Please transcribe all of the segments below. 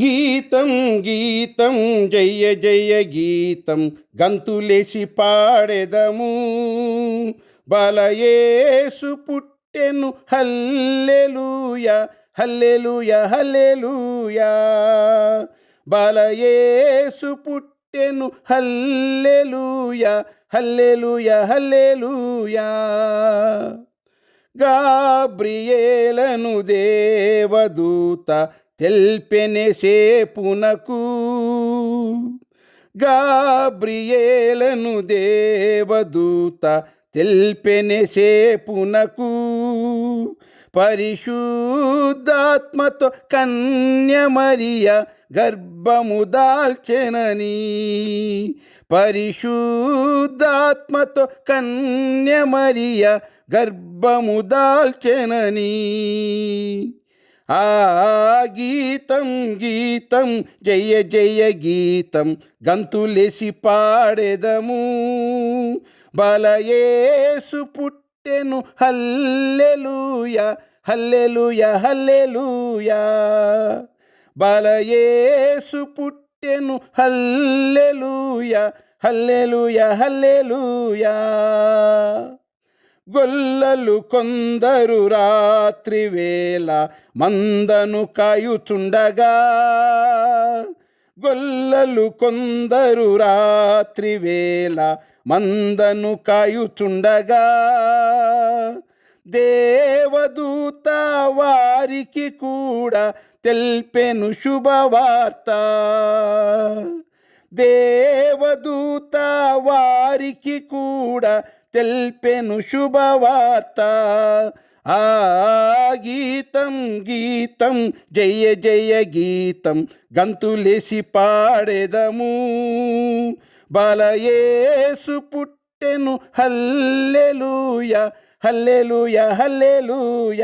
గీతం గీతం జయ జయ గీతం గంతులేసి పాడెదము. బలయేసు పుట్టెను హల్లెలూయ హల్లెలూయ హల్లెలూయ. బలయేసు పుట్టెను హల్లెలూయ హల్లెలూయ హల్లెలూయ. గాబ్రియేలను దేవదూత తెల్పెనె సేపునకు గాబ్రియేలను దేవదూత తెల్పెనె సేపునకు పరిశుద్ధాత్మతో కన్యమరియ గర్భము దాల్చెనని పరిశుద్ధాత్మతో కన్యమరియ గర్భము దాల్చెనని ఆ గీతం గీతం జయ జయ గీతం గంతులేసి పాడెదము. బలయేసు పుట్టెను హల్లెలూయ హల్లెలూయ హల్లెలూయ. బలయేసు పుట్టెను హల్లెలూయ హల్లెలూయ హల్లెలూయ. గొల్లలు కొందరు రాత్రివేళ మందను కాయుచుండగా. గొల్లలు కొందరు రాత్రివేళ మందను కాయుచుండగా. దేవదూత వారికి కూడా తెల్పెను శుభవార్త. దేవదూత వారికి కూడా తెల్పెను శుభవార్త. ఆ గీతం గీతం జయ జయ గీతం గంతులేసి పాడెదము. బలయేసు పుట్టెను హల్లెలూయ హల్లెలూయ హల్లెలూయ.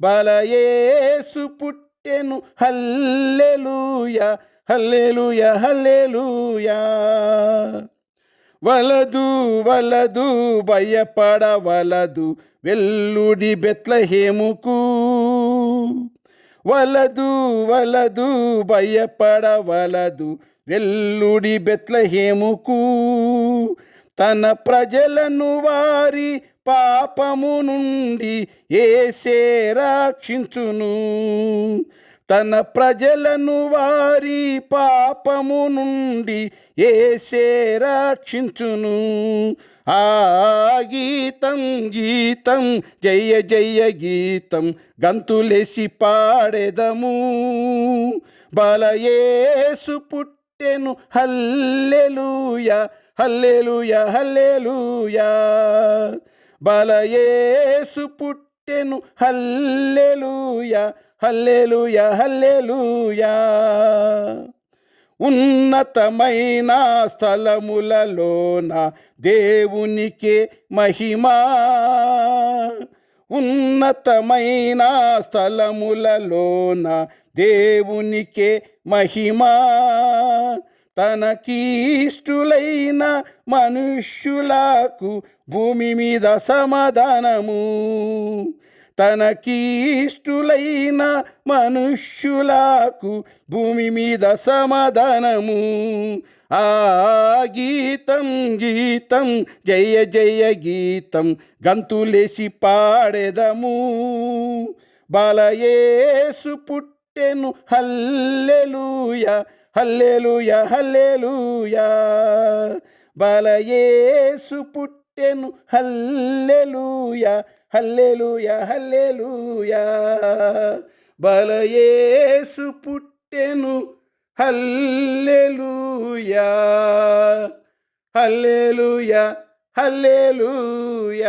బలయేసు పుట్టెను హల్లెలూయ హల్లెలూయ హల్లెలూయ. వలదు వలదు భయపడవలదు వెల్లుడి బెత్లహేముకు. వలదు వలదు భయపడవలదు వెల్లుడి బెత్లహేముకు. తన ప్రజలను వారి పాపము నుండి ఏసే రక్షించును? తన ప్రజలను వారి పాపము నుండి ఏసే రక్షించును. ఆ గీతం గీతం జయ జయ గీతం గంతులేసి పాడెదము. బలయేసు పుట్టెను హల్లెలూయ హల్లెలూయ హల్లెలూయ. బలయేసు పుట్టెను హల్లెలూయ హల్లెలూయ హల్లెలూయ. ఉన్నతమైన స్థలములలోన దేవునికే మహిమా. ఉన్నతమైన స్థలములలోన దేవునికే మహిమా. తనకీష్టులైన మనుష్యులకు భూమి మీద సమాధానము. తనకీష్టులైన మనుష్యులకు భూమి మీద సమాధానము. ఆ గీతం గీతం జయ జయ గీతం గంతులేసి పాడెదము. బాలయేసు పుట్టెను హల్లెలూయ హల్లెలూయ హల్లెలూయ. బాలయేసు పుట్టెను హల్లెలూయ హల్లెలూయ హల్లెలూయ. బలయేసు పుట్టెను హల్లెలూయ. హల్లెలూయ హల్లెలూయ.